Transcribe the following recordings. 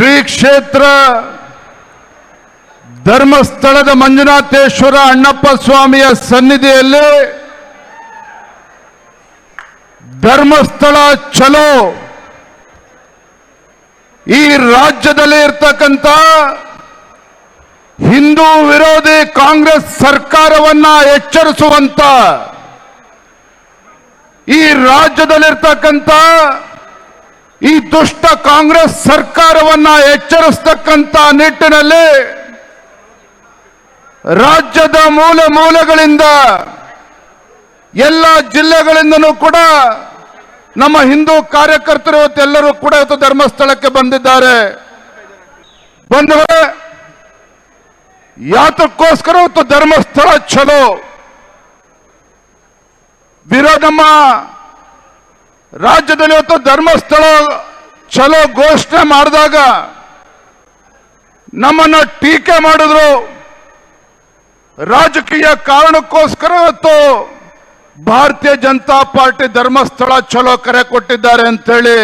ಶ್ರೀ ಕ್ಷೇತ್ರ ಧರ್ಮಸ್ಥಳದ ಮಂಜುನಾಥೇಶ್ವರ ಅಣ್ಣಪ್ಪ ಸ್ವಾಮಿಯ ಸನ್ನಿಧಿಯಲ್ಲಿ ಧರ್ಮಸ್ಥಳ ಚಲೋ. ಈ ರಾಜ್ಯದಲ್ಲಿ ಇರ್ತಕ್ಕಂಥ ಹಿಂದೂ ವಿರೋಧಿ ಕಾಂಗ್ರೆಸ್ ಸರ್ಕಾರವನ್ನ ಎಚ್ಚರಿಸುವಂತ ಈ ರಾಜ್ಯದಲ್ಲಿರ್ತಕ್ಕಂಥ ಈ ದುಷ್ಟ ಕಾಂಗ್ರೆಸ್ ಸರ್ಕಾರವನ್ನ ಎಚ್ಚರಿಸ್ತಕ್ಕಂಥ ನಿಟ್ಟಿನಲ್ಲಿ ರಾಜ್ಯದ ಮೂಲೆ ಮೂಲೆಗಳಿಂದ ಎಲ್ಲ ಜಿಲ್ಲೆಗಳಿಂದನೂ ಕೂಡ ನಮ್ಮ ಹಿಂದೂ ಕಾರ್ಯಕರ್ತರು ಇವತ್ತೆಲ್ಲರೂ ಕೂಡ ಇವತ್ತು ಧರ್ಮಸ್ಥಳಕ್ಕೆ ಬಂದಿದ್ದಾರೆ. ಬಂದವರೇ ಯಾತಕ್ಕೋಸ್ಕರ ಇವತ್ತು ಧರ್ಮಸ್ಥಳ ಚಲೋ ವಿರೋ ನಮ್ಮ ರಾಜ್ಯದಲ್ಲಿ ಇವತ್ತು ಧರ್ಮಸ್ಥಳ ಚಲೋ ಘೋಷಣೆ ಮಾಡಿದಾಗ ನಮ್ಮನ್ನ ಟೀಕೆ ಮಾಡಿದ್ರು. ರಾಜಕೀಯ ಕಾರಣಕ್ಕೋಸ್ಕರ ಇವತ್ತು ಭಾರತೀಯ ಜನತಾ ಪಾರ್ಟಿ ಧರ್ಮಸ್ಥಳ ಚಲೋ ಕರೆ ಕೊಟ್ಟಿದ್ದಾರೆ ಅಂತೇಳಿ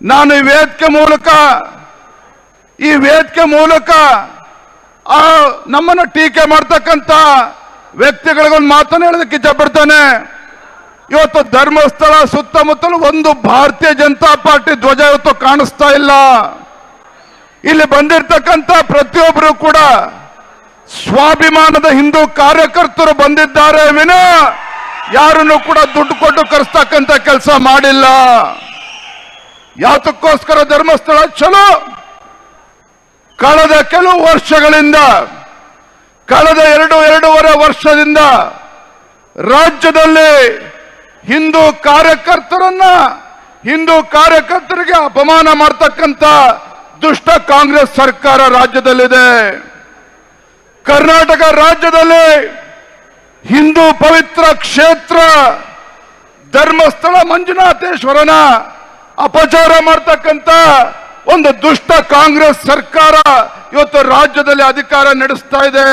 ನಾನು ಈ ವೇದಿಕೆ ಮೂಲಕ, ಈ ವೇದಿಕೆ ಮೂಲಕ ಆ ನಮ್ಮನ್ನು ಟೀಕೆ ಮಾಡ್ತಕ್ಕಂಥ ವ್ಯಕ್ತಿಗಳಿಗೊಂದು ಮಾತನ್ನು ಹೇಳೋದಕ್ಕೆ ಇಷ್ಟಪಡ್ತಾನೆ ಇವತ್ತು ಧರ್ಮಸ್ಥಳ ಸುತ್ತಮುತ್ತಲು ಒಂದು ಭಾರತೀಯ ಜನತಾ ಪಾರ್ಟಿ ಧ್ವಜ ಇವತ್ತು ಕಾಣಿಸ್ತಾ ಇಲ್ಲ. ಇಲ್ಲಿ ಬಂದಿರತಕ್ಕಂತ ಪ್ರತಿಯೊಬ್ಬರು ಕೂಡ ಸ್ವಾಭಿಮಾನದ ಹಿಂದೂ ಕಾರ್ಯಕರ್ತರು ಬಂದಿದ್ದಾರೆ ವಿನ, ಯಾರನ್ನು ಕೂಡ ದುಡ್ಡು ಕೊಟ್ಟು ಕರೆಸ್ತಕ್ಕಂಥ ಕೆಲಸ ಮಾಡಿಲ್ಲ. ಯಾತಕ್ಕೋಸ್ಕರ ಧರ್ಮಸ್ಥಳ ಚಲೋ ಕಳೆದ ಕೆಲವು ವರ್ಷಗಳಿಂದ, ಕಳೆದ ಎರಡು, ಎರಡೂವರೆ ವರ್ಷದಿಂದ ರಾಜ್ಯದಲ್ಲಿ ಹಿಂದೂ ಕಾರ್ಯಕರ್ತರನ್ನ, ಹಿಂದೂ ಕಾರ್ಯಕರ್ತರಿಗೆ ಅಪಮಾನ ಮಾಡ್ತಕ್ಕಂಥ ದುಷ್ಟ ಕಾಂಗ್ರೆಸ್ ಸರ್ಕಾರ ರಾಜ್ಯದಲ್ಲಿದೆ. ಕರ್ನಾಟಕ ರಾಜ್ಯದಲ್ಲಿ ಹಿಂದೂ ಪವಿತ್ರ ಕ್ಷೇತ್ರ, ಧರ್ಮಸ್ಥಳ ಮಂಜುನಾಥೇಶ್ವರನ ಅಪಚಾರ ಮಾಡ್ತಕ್ಕಂಥ ಒಂದು ದುಷ್ಟ ಕಾಂಗ್ರೆಸ್ ಸರ್ಕಾರ ಇವತ್ತು ರಾಜ್ಯದಲ್ಲಿ ಅಧಿಕಾರ ನಡೆಸ್ತಾ ಇದೆ.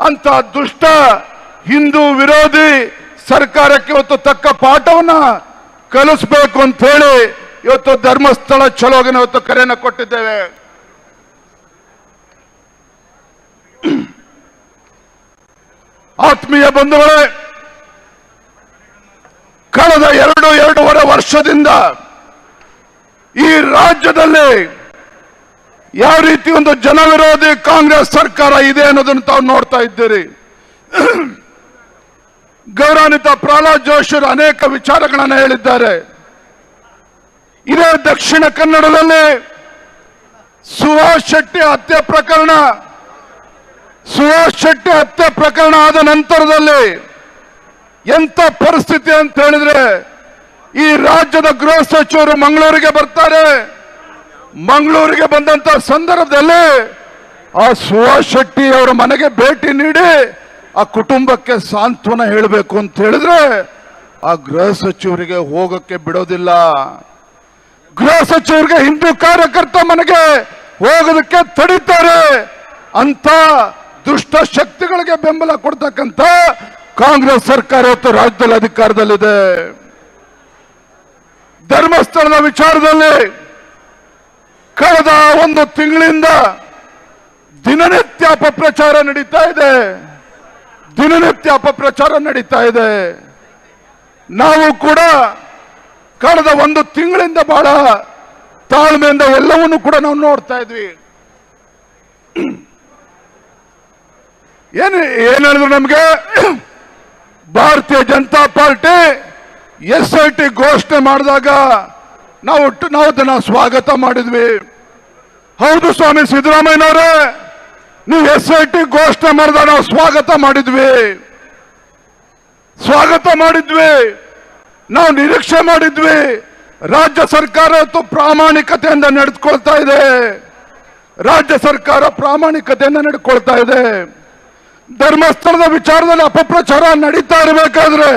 ಅಂತ ದುಷ್ಟ ಹಿಂದೂ ವಿರೋಧಿ ಸರ್ಕಾರಕ್ಕೆ ಇವತ್ತು ತಕ್ಕ ಪಾಠವನ್ನ ಕಲಿಸ್ಬೇಕು ಅಂತ ಹೇಳಿ ಇವತ್ತು ಧರ್ಮಸ್ಥಳ ಚಲೋಗಿನ ಇವತ್ತು ಕರೆಯನ್ನು ಕೊಟ್ಟಿದ್ದೇವೆ. ಆತ್ಮೀಯ ಬಂಧುಗಳೇ, ಕಳೆದ ಎರಡು, ಎರಡೂವರೆ ವರ್ಷದಿಂದ ಈ ರಾಜ್ಯದಲ್ಲಿ ಯಾವ ರೀತಿ ಒಂದು ಜನವಿರೋಧಿ ಕಾಂಗ್ರೆಸ್ ಸರ್ಕಾರ ಇದೆ ಅನ್ನೋದನ್ನು ತಾವು ನೋಡ್ತಾ ಇದ್ದೀರಿ. ಗೌರವಾನ್ವಿತ ಪ್ರಹ್ಲಾದ್ ಜೋಶಿಯವರು ಅನೇಕ ವಿಚಾರಗಳನ್ನು ಹೇಳಿದ್ದಾರೆ. ಇದೇ ದಕ್ಷಿಣ ಕನ್ನಡದಲ್ಲಿ ಸುಭಾಷ್ ಶೆಟ್ಟಿ ಹತ್ಯೆ ಪ್ರಕರಣ, ಸುಭಾಷ್ ಶೆಟ್ಟಿ ಹತ್ಯೆ ಪ್ರಕರಣ ಆದ ನಂತರದಲ್ಲಿ ಎಂಥ ಪರಿಸ್ಥಿತಿ ಅಂತ ಹೇಳಿದ್ರೆ ಈ ರಾಜ್ಯದ ಗೃಹ ಸಚಿವರು ಮಂಗಳೂರಿಗೆ ಬರ್ತಾರೆ. ಮಂಗಳೂರಿಗೆ ಬಂದಂತ ಸಂದರ್ಭದಲ್ಲಿ ಆ ಸುಭಾಷ್ ಶೆಟ್ಟಿ ಅವರ ಮನೆಗೆ ಭೇಟಿ ನೀಡಿ ಆ ಕುಟುಂಬಕ್ಕೆ ಸಾಂತ್ವನ ಹೇಳಬೇಕು ಅಂತ ಹೇಳಿದ್ರೆ ಆ ಗೃಹ ಸಚಿವರಿಗೆ ಹೋಗಕ್ಕೆ ಬಿಡೋದಿಲ್ಲ. ಗೃಹ ಸಚಿವರಿಗೆ ಹಿಂದೂ ಕಾರ್ಯಕರ್ತ ಮನೆಗೆ ಹೋಗೋದಕ್ಕೆ ತಡೀತಾರೆ ಅಂತ ದುಷ್ಟ ಶಕ್ತಿಗಳಿಗೆ ಬೆಂಬಲ ಕೊಡ್ತಕ್ಕಂಥ ಕಾಂಗ್ರೆಸ್ ಸರ್ಕಾರ ಇವತ್ತು ರಾಜ್ಯದಲ್ಲಿ ಅಧಿಕಾರದಲ್ಲಿದೆ. ಧರ್ಮಸ್ಥಳದ ವಿಚಾರದಲ್ಲಿ ಕಳೆದ ಒಂದು ತಿಂಗಳಿಂದ ದಿನನಿತ್ಯ ಅಪಪ್ರಚಾರ ನಡೀತಾ ಇದೆ. ದಿನನಿತ್ಯ ಅಪಪ್ರಚಾರ ನಡೀತಾ ಇದೆ. ನಾವು ಕೂಡ ಕಳೆದ ಒಂದು ತಿಂಗಳಿಂದ ಬಹಳ ತಾಳ್ಮೆಯಿಂದ ಎಲ್ಲವನ್ನು ಕೂಡ ನಾವು ನೋಡ್ತಾ ಇದ್ವಿ. ಏನು ಏನ್ ಹೇಳಿದ್ರು ನಮಗೆ Bharatiya Janata Party S I T ಘೋಷಣೆ ಮಾಡಿದಾಗ ನಾವು ನಾವು ಅದನ್ನ ಸ್ವಾಗತ ಮಾಡಿದ್ವಿ. ಹೌದು ಸ್ವಾಮಿ ಸಿದ್ದರಾಮಯ್ಯನವರೇ ನೀವು ಎಸ್ ಐ ಟಿ ಘೋಷಣೆ ಮಾಡಿದಾಗ ನಾವು ಸ್ವಾಗತ ಮಾಡಿದ್ವಿ. ಸ್ವಾಗತ ಮಾಡಿದ್ವಿ. ನಾವು ನಿರೀಕ್ಷೆ ಮಾಡಿದ್ವಿ. ರಾಜ್ಯ ಸರ್ಕಾರ ಇವತ್ತು ಪ್ರಾಮಾಣಿಕತೆಯಿಂದ ನಡೆದುಕೊಳ್ತಾ ಇದೆ. ರಾಜ್ಯ ಸರ್ಕಾರ ಪ್ರಾಮಾಣಿಕತೆಯಿಂದ ನಡೆದುಕೊಳ್ತಾ ಇದೆ. ಧರ್ಮಸ್ಥಳದ ವಿಚಾರದಲ್ಲಿ ಅಪಪ್ರಚಾರ ನಡೀತಾ ಇರಬೇಕಾದ್ರೆ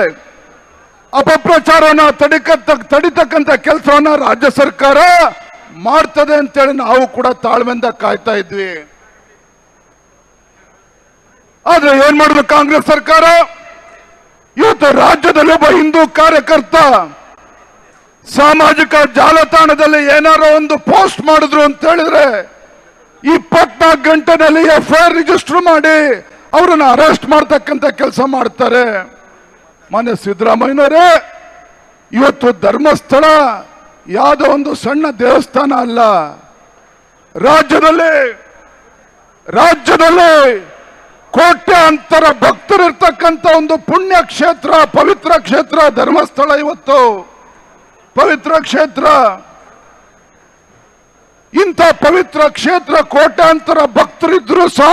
ಅಪಪ್ರಚಾರನ ತಡಿಕ ತಡಿತಕ್ಕಂಥ ಕೆಲಸವನ್ನ ರಾಜ್ಯ ಸರ್ಕಾರ ಮಾಡ್ತದೆ ಅಂತೇಳಿ ನಾವು ಕೂಡ ತಾಳ್ಮೆಯಿಂದ ಕಾಯ್ತಾ ಇದ್ವಿ. ಆದ್ರೆ ಏನ್ ಮಾಡಿದ್ರು ಕಾಂಗ್ರೆಸ್ ಸರ್ಕಾರ? ಇವತ್ತು ರಾಜ್ಯದಲ್ಲಿ ಒಬ್ಬ ಹಿಂದೂ ಕಾರ್ಯಕರ್ತ ಸಾಮಾಜಿಕ ಜಾಲತಾಣದಲ್ಲಿ ಏನಾರೋ ಒಂದು ಪೋಸ್ಟ್ ಮಾಡಿದ್ರು ಅಂತ ಹೇಳಿದ್ರೆ ಇಪ್ಪತ್ನಾಲ್ಕು ಗಂಟೆನಲ್ಲಿ ಎಫ್ ಐ ಆರ್ ರಿಜಿಸ್ಟರ್ ಮಾಡಿ ಅವರನ್ನ ಅರೆಸ್ಟ್ ಮಾಡ್ತಕ್ಕಂಥ ಕೆಲಸ ಮಾಡ್ತಾರೆ. ಮಾನ್ಯ ಸಿದ್ದರಾಮಯ್ಯನವರೇ, ಇವತ್ತು ಧರ್ಮಸ್ಥಳ ಯಾವುದೋ ಒಂದು ಸಣ್ಣ ದೇವಸ್ಥಾನ ಅಲ್ಲ. ರಾಜ್ಯದಲ್ಲಿ ರಾಜ್ಯದಲ್ಲಿ ಕೋಟ್ಯಾಂತರ ಭಕ್ತರಿರ್ತಕ್ಕಂಥ ಒಂದು ಪುಣ್ಯ ಕ್ಷೇತ್ರ, ಪವಿತ್ರ ಕ್ಷೇತ್ರ, ಧರ್ಮಸ್ಥಳ ಇವತ್ತು. ಪವಿತ್ರ ಕ್ಷೇತ್ರ. ಇಂಥ ಪವಿತ್ರ ಕ್ಷೇತ್ರ ಕೋಟ್ಯಾಂತರ ಭಕ್ತರಿದ್ರು ಸಹ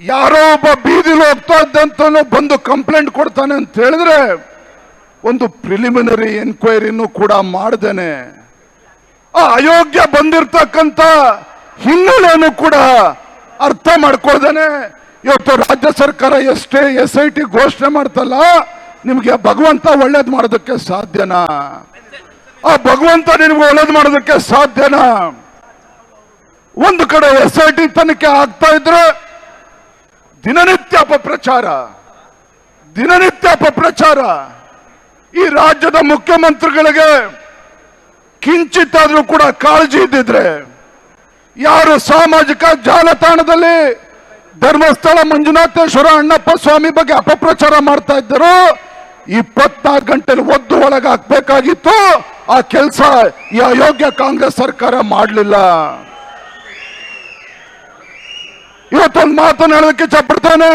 ಯಾರೋ ಒಬ್ಬ ಬೀದಿಲಿ ಹೋಗ್ತಾ ಇದ್ದಂತನೂ ಬಂದು ಕಂಪ್ಲೇಂಟ್ ಕೊಡ್ತಾನೆ ಅಂತ ಹೇಳಿದ್ರೆ ಒಂದು ಪ್ರಿಲಿಮಿನರಿ ಎನ್ಕ್ವೈರಿನೂ ಕೂಡ ಮಾಡ್ದೇನೆ. ಆ ಅಯೋಗ್ಯ ಬಂದಿರತಕ್ಕಂಥ ಹಿನ್ನೆಲೆಯನ್ನು ಕೂಡ ಅರ್ಥ ಮಾಡ್ಕೊಳ್ದೇನೆ. ಇವತ್ತು ರಾಜ್ಯ ಸರ್ಕಾರ ಎಷ್ಟೇ ಎಸ್ ಐ ಟಿ ಘೋಷಣೆ ಮಾಡ್ತಲ್ಲ, ನಿಮಗೆ ಭಗವಂತ ಒಳ್ಳೇದು ಮಾಡೋದಕ್ಕೆ ಸಾಧ್ಯನಾ? ಆ ಭಗವಂತ ನಿಮ್ಗೆ ಒಳ್ಳೇದು ಮಾಡೋದಕ್ಕೆ ಸಾಧ್ಯನಾ? ಒಂದು ಕಡೆ ಎಸ್ ಐ ಟಿ ತನಿಖೆ ಆಗ್ತಾ ಇದ್ರೆ ದಿನನಿತ್ಯ ಅಪಪ್ರಚಾರ ದಿನನಿತ್ಯ ಅಪಪ್ರಚಾರ. ಈ ರಾಜ್ಯದ ಮುಖ್ಯಮಂತ್ರಿಗಳಿಗೆ ಕಿಂಚಿತ್ತಾದ್ರೂ ಕೂಡ ಕಾಳಜಿ ಇದ್ದಿದ್ರೆ ಯಾರು ಸಾಮಾಜಿಕ ಜಾಲತಾಣದಲ್ಲಿ ಧರ್ಮಸ್ಥಳ ಮಂಜುನಾಥೇಶ್ವರ ಅಣ್ಣಪ್ಪ ಸ್ವಾಮಿ ಬಗ್ಗೆ ಅಪಪ್ರಚಾರ ಮಾಡ್ತಾ ಇದ್ದರು? ಇಪ್ಪತ್ನಾಲ್ಕು ಗಂಟೆಲಿ ಒದ್ದು ಒಳಗೆ ಹಾಕ್ಬೇಕಾಗಿತ್ತು ಆ ಕೆಲಸ ಈ ಅಯೋಗ್ಯ ಕಾಂಗ್ರೆಸ್ ಸರ್ಕಾರ ಮಾಡಲಿಲ್ಲ. ಇವತ್ತೊಂದು ಮಾತನ್ನು ಹೇಳೋದಕ್ಕೆ ಚಪ್ಪಡ್ತಾನೆ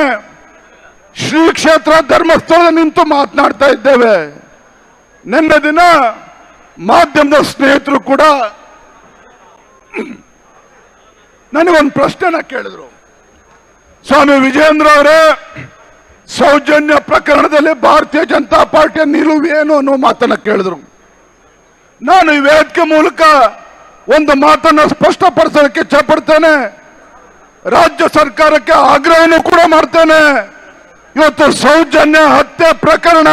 ಶ್ರೀ ಕ್ಷೇತ್ರ ಧರ್ಮಸ್ಥಳ ನಿಂತು ಮಾತನಾಡ್ತಾ ಇದ್ದೇವೆ. ನಿನ್ನೆ ದಿನ ಮಾಧ್ಯಮದ ಸ್ನೇಹಿತರು ಕೂಡ ನನಗೊಂದು ಪ್ರಶ್ನೆನ ಕೇಳಿದ್ರು. ಸ್ವಾಮಿ ವಿಜೇಂದ್ರ ಅವರೇ, ಸೌಜನ್ಯ ಪ್ರಕರಣದಲ್ಲಿ ಭಾರತೀಯ ಜನತಾ ಪಾರ್ಟಿಯ ನಿಲುವೇನು ಅನ್ನೋ ಮಾತನ್ನ ಕೇಳಿದ್ರು. ನಾನು ಈ ವೇದಿಕೆ ಮೂಲಕ ಒಂದು ಮಾತನ್ನ ಸ್ಪಷ್ಟಪಡಿಸೋದಕ್ಕೆ ಇಚ್ಛಪಡ್ತೇನೆ. ರಾಜ್ಯ ಸರ್ಕಾರಕ್ಕೆ ಆಗ್ರಹನೂ ಕೂಡ ಮಾಡ್ತೇನೆ. ಇವತ್ತು ಸೌಜನ್ಯ ಹತ್ಯೆ ಪ್ರಕರಣ,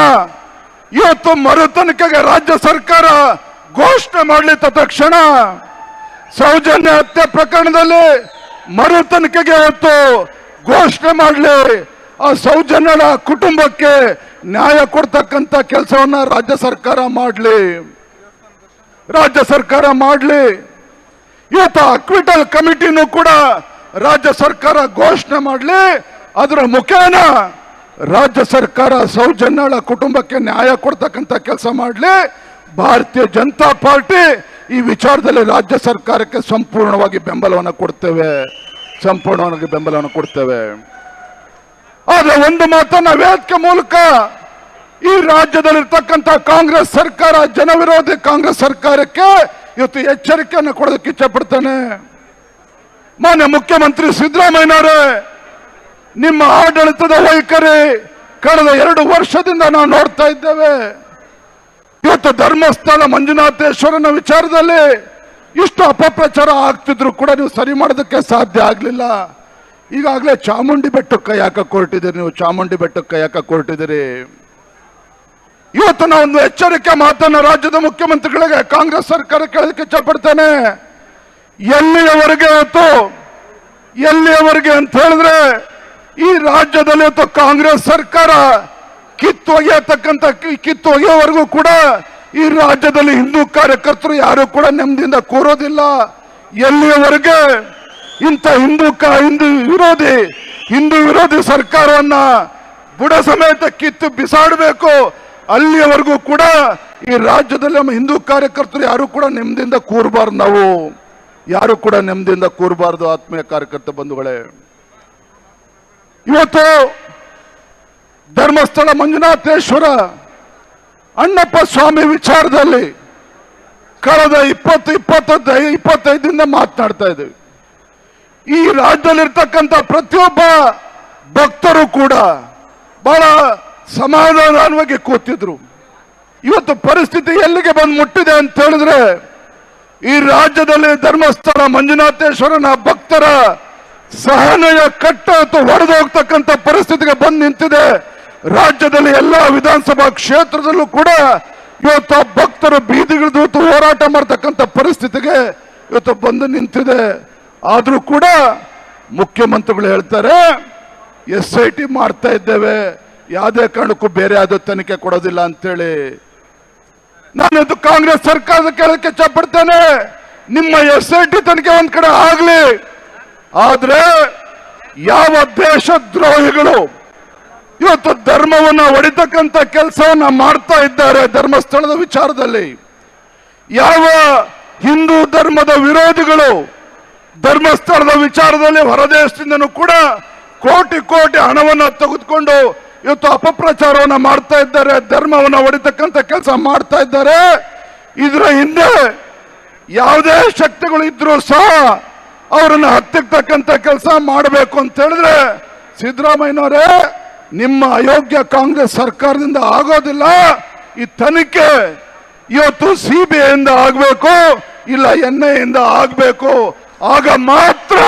ಇವತ್ತು ಮರುತನಿಕೆಗೆ ರಾಜ್ಯ ಸರ್ಕಾರ ಘೋಷಣೆ ಮಾಡಲಿ ತಕ್ಷಣ ಸೌಜನ್ಯ ಹತ್ಯೆ ಪ್ರಕರಣದಲ್ಲಿ ಮರು ತನಿಖೆಗೆ ಹೊತ್ತು ಘೋಷಣೆ ಮಾಡಲಿ. ಆ ಸೌಜನ್ಯಳ ಕುಟುಂಬಕ್ಕೆ ನ್ಯಾಯ ಕೊಡ್ತಕ್ಕಂಥ ಕೆಲಸವನ್ನ ರಾಜ್ಯ ಸರ್ಕಾರ ಮಾಡಲಿ. ರಾಜ್ಯ ಸರ್ಕಾರ ಮಾಡಲಿ. ಇವತ್ತು ಅಕ್ವಿಟಲ್ ಕಮಿಟಿನೂ ಕೂಡ ರಾಜ್ಯ ಸರ್ಕಾರ ಘೋಷಣೆ ಮಾಡಲಿ. ಅದರ ಮುಖೇನ ರಾಜ್ಯ ಸರ್ಕಾರ ಸೌಜನ್ಯಳ ಕುಟುಂಬಕ್ಕೆ ನ್ಯಾಯ ಕೊಡ್ತಕ್ಕಂಥ ಕೆಲಸ ಮಾಡಲಿ. ಭಾರತೀಯ ಜನತಾ ಪಾರ್ಟಿ ಈ ವಿಚಾರದಲ್ಲಿ ರಾಜ್ಯ ಸರ್ಕಾರಕ್ಕೆ ಸಂಪೂರ್ಣವಾಗಿ ಬೆಂಬಲವನ್ನು ಕೊಡ್ತೇವೆ. ಸಂಪೂರ್ಣವಾಗಿ ಬೆಂಬಲವನ್ನು ಕೊಡ್ತೇವೆ. ಆದ್ರೆ ಒಂದು ಮಾತನ್ನ ವೇದಿಕೆ ಮೂಲಕ ಈ ರಾಜ್ಯದಲ್ಲಿರ್ತಕ್ಕಂಥ ಕಾಂಗ್ರೆಸ್ ಸರ್ಕಾರ, ಜನವಿರೋಧಿ ಕಾಂಗ್ರೆಸ್ ಸರ್ಕಾರಕ್ಕೆ ಇವತ್ತು ಎಚ್ಚರಿಕೆಯನ್ನು ಕೊಡೋದಕ್ಕೆ ಇಚ್ಛಪಡ್ತಾನೆ. ಮಾನ್ಯ ಮುಖ್ಯಮಂತ್ರಿ ಸಿದ್ದರಾಮಯ್ಯನವರೇ, ನಿಮ್ಮ ಆಡಳಿತದ ವೈಖರಿ ಕಳೆದ ಎರಡು ವರ್ಷದಿಂದ ನಾವು ನೋಡ್ತಾ ಇದ್ದೇವೆ. ಇವತ್ತು ಧರ್ಮಸ್ಥಳ ಮಂಜುನಾಥೇಶ್ವರನ ವಿಚಾರದಲ್ಲಿ ಇಷ್ಟು ಅಪಪ್ರಚಾರ ಆಗ್ತಿದ್ರು ಕೂಡ ನೀವು ಸರಿ ಮಾಡೋದಕ್ಕೆ ಸಾಧ್ಯ ಆಗಲಿಲ್ಲ. ಈಗಾಗಲೇ ಚಾಮುಂಡಿ ಬೆಟ್ಟಕ್ಕೆ ಕೈ ಹಾಕಕ್ಕೆ ನೀವು. ಚಾಮುಂಡಿ ಬೆಟ್ಟಕ್ಕೆ ಕೈ ಹಾಕಕ್ಕೆ ಇವತ್ತು ನಾವು ಒಂದು ಎಚ್ಚರಿಕೆ ಮಾತನ್ನ ರಾಜ್ಯದ ಮುಖ್ಯಮಂತ್ರಿಗಳಿಗೆ, ಕಾಂಗ್ರೆಸ್ ಸರ್ಕಾರ ಕೇಳೋದಕ್ಕೆ ಇಚ್ಛಪಡ್ತೇನೆ. ಎಲ್ಲಿಯವರೆಗೆ ಇವತ್ತು, ಎಲ್ಲಿಯವರೆಗೆ ಅಂತ ಹೇಳಿದ್ರೆ, ಈ ರಾಜ್ಯದಲ್ಲಿ ಇವತ್ತು ಕಾಂಗ್ರೆಸ್ ಸರ್ಕಾರ ಕಿತ್ತು ಕಿತ್ತೊಗೆಯವರೆಗೂ ಕೂಡ ಈ ರಾಜ್ಯದಲ್ಲಿ ಹಿಂದೂ ಕಾರ್ಯಕರ್ತರು ಯಾರು ಕೂಡ ನೆಮ್ಮದಿಯಿಂದ ಕೂರೋದಿಲ್ಲ. ಎಲ್ಲಿಯವರೆಗೆ ಇಂಥ ಹಿಂದೂ ಕ ಹಿಂದೂ ವಿರೋಧಿ ಹಿಂದೂ ವಿರೋಧಿ ಸರ್ಕಾರವನ್ನ ಬುಡ ಸಮೇತ ಕಿತ್ತು ಬಿಸಾಡಬೇಕು, ಅಲ್ಲಿಯವರೆಗೂ ಕೂಡ ಈ ರಾಜ್ಯದಲ್ಲಿ ನಮ್ಮ ಹಿಂದೂ ಕಾರ್ಯಕರ್ತರು ಯಾರು ಕೂಡ ನೆಮ್ಮದಿಯಿಂದ ಕೂರಬಾರ್ದು ನಾವು. ಯಾರು ಕೂಡ ನೆಮ್ಮದಿಯಿಂದ ಕೂರಬಾರ್ದು ಆತ್ಮೀಯ ಕಾರ್ಯಕರ್ತ ಬಂಧುಗಳೇ. ಇವತ್ತು ಧರ್ಮಸ್ಥಳ ಮಂಜುನಾಥೇಶ್ವರ ಅಣ್ಣಪ್ಪ ಸ್ವಾಮಿ ವಿಚಾರದಲ್ಲಿ ಕಳೆದ ಇಪ್ಪತ್ತು, ಇಪ್ಪತ್ತೈದು, ಇಪ್ಪತ್ತೈದರಿಂದ ಮಾತನಾಡ್ತಾ ಇದ್ದೀವಿ. ಈ ರಾಜ್ಯದಲ್ಲಿರ್ತಕ್ಕಂಥ ಪ್ರತಿಯೊಬ್ಬ ಭಕ್ತರು ಕೂಡ ಬಹಳ ಸಮಾಧಾನವಾಗಿ ಕೂತಿದ್ರು. ಇವತ್ತು ಪರಿಸ್ಥಿತಿ ಎಲ್ಲಿಗೆ ಬಂದು ಮುಟ್ಟಿದೆ ಅಂತ ಹೇಳಿದ್ರೆ, ಈ ರಾಜ್ಯದಲ್ಲಿ ಧರ್ಮಸ್ಥಳ ಮಂಜುನಾಥೇಶ್ವರನ ಭಕ್ತರ ಸಹನೆಯ ಕಟ್ಟ ಹೊಡೆದು ಹೋಗ್ತಕ್ಕಂಥ ಪರಿಸ್ಥಿತಿಗೆ ಬಂದು ನಿಂತಿದೆ. ರಾಜ್ಯದಲ್ಲಿ ಎಲ್ಲ ವಿಧಾನಸಭಾ ಕ್ಷೇತ್ರದಲ್ಲೂ ಕೂಡ ಇವತ್ತು ಭಕ್ತರು ಬೀದಿಗಿಳಿದು ಹೋರಾಟ ಮಾಡ್ತಕ್ಕಂಥ ಪರಿಸ್ಥಿತಿಗೆ ಇವತ್ತು ಬಂದು ನಿಂತಿದೆ. ಆದರೂ ಕೂಡ ಮುಖ್ಯಮಂತ್ರಿಗಳು ಹೇಳ್ತಾರೆ, ಎಸ್ ಐ ಟಿ ಮಾಡ್ತಾ ಇದ್ದೇವೆ, ಯಾವುದೇ ಕಾರಣಕ್ಕೂ ಬೇರೆ ಯಾವುದೋ ತನಿಖೆ ಕೊಡೋದಿಲ್ಲ ಅಂತೇಳಿ. ನಾನು ಇದು ಕಾಂಗ್ರೆಸ್ ಸರ್ಕಾರದ ಕೆಳಕ್ಕೆ ಇಷ್ಟಪಡ್ತೇನೆ ನಿಮ್ಮ ಎಸ್ ಐ ಟಿ ತನಿಖೆ ಒಂದ್ ಕಡೆ ಆಗ್ಲಿ. ಆದ್ರೆ ಯಾವ ದೇಶದ್ರೋಹಿಗಳು ಇವತ್ತು ಧರ್ಮವನ್ನ ಹೊಡಿತಕ್ಕಂತ ಕೆಲಸವನ್ನ ಮಾಡ್ತಾ ಇದ್ದಾರೆ ಧರ್ಮಸ್ಥಳದ ವಿಚಾರದಲ್ಲಿ. ಯಾವ ಹಿಂದೂ ಧರ್ಮದ ವಿರೋಧಿಗಳು ಧರ್ಮಸ್ಥಳದ ವಿಚಾರದಲ್ಲಿ ಹೊರದೇಶದಿಂದನೂ ಕೂಡ ಕೋಟಿ ಕೋಟಿ ಹಣವನ್ನ ತೆಗೆದುಕೊಂಡು ಇವತ್ತು ಅಪಪ್ರಚಾರವನ್ನ ಮಾಡ್ತಾ ಇದ್ದಾರೆ, ಧರ್ಮವನ್ನ ಹೊಡಿತಕ್ಕಂತ ಕೆಲಸ ಮಾಡ್ತಾ ಇದ್ದಾರೆ. ಇದರ ಹಿಂದೆ ಯಾವುದೇ ಶಕ್ತಿಗಳು ಇದ್ರೂ ಸಹ ಅವರನ್ನು ಹತ್ತಿರ್ತಕ್ಕಂಥ ಕೆಲಸ ಮಾಡಬೇಕು ಅಂತ ಹೇಳಿದ್ರೆ ಸಿದ್ದರಾಮಯ್ಯನವರೇ ನಿಮ್ಮ ಅಯೋಗ್ಯ ಕಾಂಗ್ರೆಸ್ ಸರ್ಕಾರದಿಂದ ಆಗೋದಿಲ್ಲ. ಈ ತನಿಖೆ ಇವತ್ತು ಸಿ ಬಿ ಐಯಿಂದ ಆಗಬೇಕು, ಇಲ್ಲ ಎನ್ ಐ ಇಂದ ಆಗಬೇಕು. ಆಗ ಮಾತ್ರ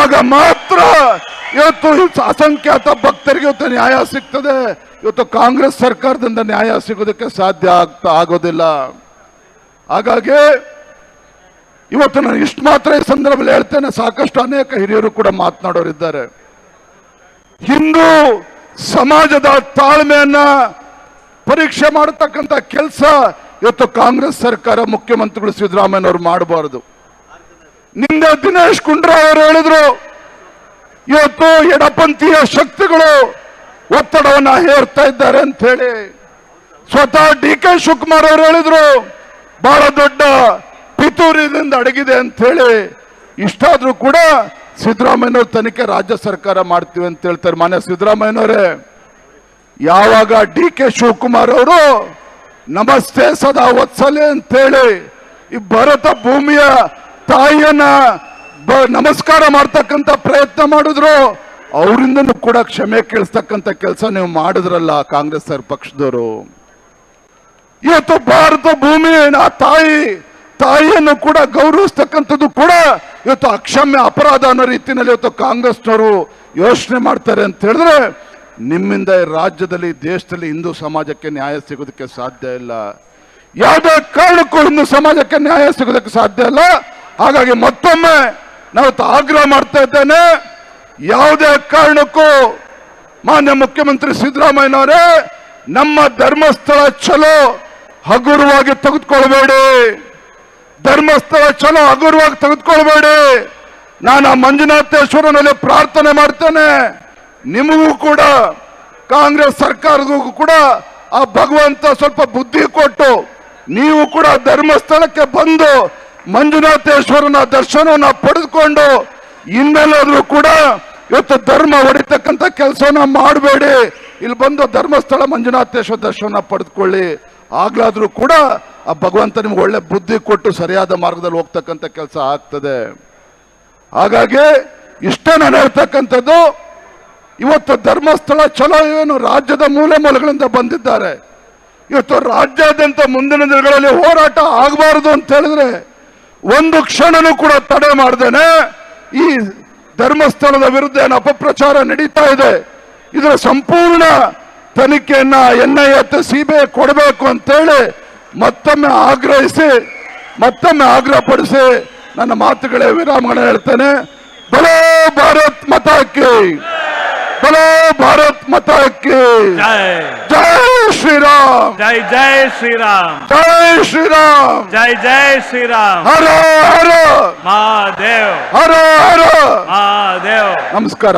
ಆಗ ಮಾತ್ರ ಇವತ್ತು ಅಸಂಖ್ಯಾತ ಭಕ್ತರಿಗೆ ಇವತ್ತು ನ್ಯಾಯ ಸಿಗ್ತದೆ. ಇವತ್ತು ಕಾಂಗ್ರೆಸ್ ಸರ್ಕಾರದಿಂದ ನ್ಯಾಯ ಸಿಗೋದಕ್ಕೆ ಸಾಧ್ಯ ಆಗ್ತಾ ಆಗೋದಿಲ್ಲ. ಹಾಗಾಗಿ ಇವತ್ತು ನಾನು ಇಷ್ಟು ಮಾತ್ರ ಈ ಸಂದರ್ಭದಲ್ಲಿ ಹೇಳ್ತೇನೆ, ಸಾಕಷ್ಟು ಅನೇಕ ಹಿರಿಯರು ಕೂಡ ಮಾತನಾಡೋರಿದ್ದಾರೆ. ಹಿಂದೂ ಸಮಾಜದ ತಾಳ್ಮೆಯನ್ನ ಪರೀಕ್ಷೆ ಮಾಡತಕ್ಕಂತ ಕೆಲಸ ಇವತ್ತು ಕಾಂಗ್ರೆಸ್ ಸರ್ಕಾರ ಮುಖ್ಯಮಂತ್ರಿಗಳು ಸಿದ್ದರಾಮಯ್ಯನವರು ಮಾಡಬಾರದು. ನಿನ್ನೆ ದಿನೇಶ್ ಗುಂಡ್ರಾವ್ ಅವರು ಹೇಳಿದ್ರು, ಇವತ್ತು ಎಡಪಂಥೀಯ ಶಕ್ತಿಗಳು ಒತ್ತಡವನ್ನ ಹೇರ್ತಾ ಇದ್ದಾರೆ ಅಂತ ಹೇಳಿ. ಸ್ವತಃ ಡಿ ಕೆ ಶಿವಕುಮಾರ್ ಅವರು ಹೇಳಿದ್ರು, ಬಹಳ ದೊಡ್ಡ ಪಿತೂರಿನಿಂದ ಅಡಗಿದೆ ಅಂತ ಹೇಳಿ. ಇಷ್ಟಾದ್ರೂ ಕೂಡ ಸಿದ್ದರಾಮಯ್ಯನವ್ರ ತನಿಖೆ ರಾಜ್ಯ ಸರ್ಕಾರ ಮಾಡ್ತೀವಿ ಅಂತ ಹೇಳ್ತಾರೆ ಮಾನ್ಯ ಸಿದ್ದರಾಮಯ್ಯನವರೇ. ಯಾವಾಗ ಡಿ ಕೆ ಶಿವಕುಮಾರ್ ಅವರು, ನಮಸ್ತೆ ಸದಾ ವತ್ಸಲೆ ಅಂತೇಳಿ ಈ ಭರತ ಭೂಮಿಯ ತಾಯಿಯನ್ನ ನಮಸ್ಕಾರ ಮಾಡ್ತಕ್ಕಂಥ ಪ್ರಯತ್ನ ಮಾಡಿದ್ರು. ಅವರಿಂದನೂ ಕೂಡ ಕ್ಷಮೆ ಕೇಳಿಸ್ತಕ್ಕಂಥ ಕೆಲಸ ನೀವು ಮಾಡಿದ್ರಲ್ಲ ಕಾಂಗ್ರೆಸ್ ಪಕ್ಷದವರು. ಇವತ್ತು ಭಾರತ ಭೂಮಿ ನಾ ತಾಯಿ ತಾಯಿಯನ್ನು ಕೂಡ ಗೌರವಿಸ್ತಕ್ಕಂಥದ್ದು ಕೂಡ ಇವತ್ತು ಅಕ್ಷಮ್ಯ ಅಪರಾಧ ಅನ್ನೋ ರೀತಿಯಲ್ಲಿ ಇವತ್ತು ಕಾಂಗ್ರೆಸ್ನವರು ಯೋಚನೆ ಮಾಡ್ತಾರೆ ಅಂತ ಹೇಳಿದ್ರೆ ನಿಮ್ಮಿಂದ ರಾಜ್ಯದಲ್ಲಿ, ದೇಶದಲ್ಲಿ ಹಿಂದೂ ಸಮಾಜಕ್ಕೆ ನ್ಯಾಯ ಸಿಗೋದಕ್ಕೆ ಸಾಧ್ಯ ಇಲ್ಲ. ಯಾವುದೇ ಕಾರಣಕ್ಕೂ ಹಿಂದೂ ಸಮಾಜಕ್ಕೆ ನ್ಯಾಯ ಸಿಗೋದಕ್ಕೆ ಸಾಧ್ಯ ಇಲ್ಲ. ಹಾಗಾಗಿ ಮತ್ತೊಮ್ಮೆ ನಾವು ಆಗ್ರಹ ಮಾಡ್ತಾ ಇದ್ದೇನೆ, ಯಾವುದೇ ಕಾರಣಕ್ಕೂ ಮಾನ್ಯ ಮುಖ್ಯಮಂತ್ರಿ ಸಿದ್ದರಾಮಯ್ಯನವರೇ ನಮ್ಮ ಧರ್ಮಸ್ಥಳ ಚಲೋ ಹಗುರವಾಗಿ ತೆಗೆದುಕೊಳ್ಬೇಡಿ ಧರ್ಮಸ್ಥಳ ಚಲೋ ಹಗುರವಾಗಿ ತೆಗೆದುಕೊಳ್ಬೇಡಿ. ನಾನು ಆ ಮಂಜುನಾಥೇಶ್ವರನಲ್ಲಿ ಪ್ರಾರ್ಥನೆ ಮಾಡ್ತೇನೆ. ನಿಮಗೂ ಕೂಡ, ಕಾಂಗ್ರೆಸ್ ಸರ್ಕಾರಗೂ ಕೂಡ ಆ ಭಗವಂತ ಸ್ವಲ್ಪ ಬುದ್ಧಿ ಕೊಟ್ಟು, ನೀವು ಕೂಡ ಧರ್ಮಸ್ಥಳಕ್ಕೆ ಬಂದು ಮಂಜುನಾಥೇಶ್ವರನ ದರ್ಶನವನ್ನು ಪಡೆದುಕೊಂಡು, ಇನ್ಮೇಲಾದ್ರೂ ಕೂಡ ಇವತ್ತು ಧರ್ಮ ಹೊಡಿತಕ್ಕಂಥ ಕೆಲಸನ ಮಾಡಬೇಡಿ. ಇಲ್ಲಿ ಬಂದು ಧರ್ಮಸ್ಥಳ ಮಂಜುನಾಥೇಶ್ವರ ದರ್ಶನ ಪಡೆದುಕೊಳ್ಳಿ. ಆಗ್ಲಾದ್ರೂ ಕೂಡ ಆ ಭಗವಂತ ನಿಮ್ಗೆ ಒಳ್ಳೆ ಬುದ್ಧಿ ಕೊಟ್ಟು ಸರಿಯಾದ ಮಾರ್ಗದಲ್ಲಿ ಹೋಗ್ತಕ್ಕಂಥ ಕೆಲಸ ಆಗ್ತದೆ. ಹಾಗಾಗಿ ಇಷ್ಟೇ ನಾನು ಹೇಳ್ತಕ್ಕಂಥದ್ದು, ಇವತ್ತು ಧರ್ಮಸ್ಥಳ ಚಲೋ ಏನು ರಾಜ್ಯದ ಮೂಲೆ ಮೂಲಗಳಿಂದ ಬಂದಿದ್ದಾರೆ. ಇವತ್ತು ರಾಜ್ಯಾದ್ಯಂತ ಮುಂದಿನ ದಿನಗಳಲ್ಲಿ ಹೋರಾಟ ಆಗಬಾರದು ಅಂತ ಹೇಳಿದ್ರೆ ಒಂದು ಕ್ಷಣನೂ ಕೂಡ ತಡೆ ಮಾಡ್ದೇನೆ ಈ ಧರ್ಮಸ್ಥಳದ ವಿರುದ್ಧ ಏನು ಅಪಪ್ರಚಾರ ನಡೀತಾ ಇದೆ. ಇದರ ಸಂಪೂರ್ಣ ತನಿಖೆಯನ್ನ ಎನ್ ಐ ಎತ್ತು ಸಿಬಿಐ ಕೊಡಬೇಕು ಅಂತೇಳಿ ಮತ್ತೊಮ್ಮೆ ಆಗ್ರಹಿಸಿ ಮತ್ತೊಮ್ಮೆ ಆಗ್ರಹಪಡಿಸಿ ನನ್ನ ಮಾತುಗಳೇ ವಿರಾಮಗಳ ಹೇಳ್ತೇನೆ. ಬಲೋ ಭಾರತ್ ಮತ ಮತಕ್ಕೆ ಬಲೋ ಭಾರತ್ ಮತ ಮತಕ್ಕೆ ಜೈ ಶ್ರೀರಾಮ್. ಜೈ ಜೈ ಶ್ರೀರಾಮ್. ಜೈ ಶ್ರೀರಾಮ್. ಜೈ ಜೈ ಶ್ರೀರಾಮ್. ಹರ ಹರ. ಮಹಾದೇವ್. ಹರ ಹರ. ಮಹಾದೇವ್. ನಮಸ್ಕಾರ.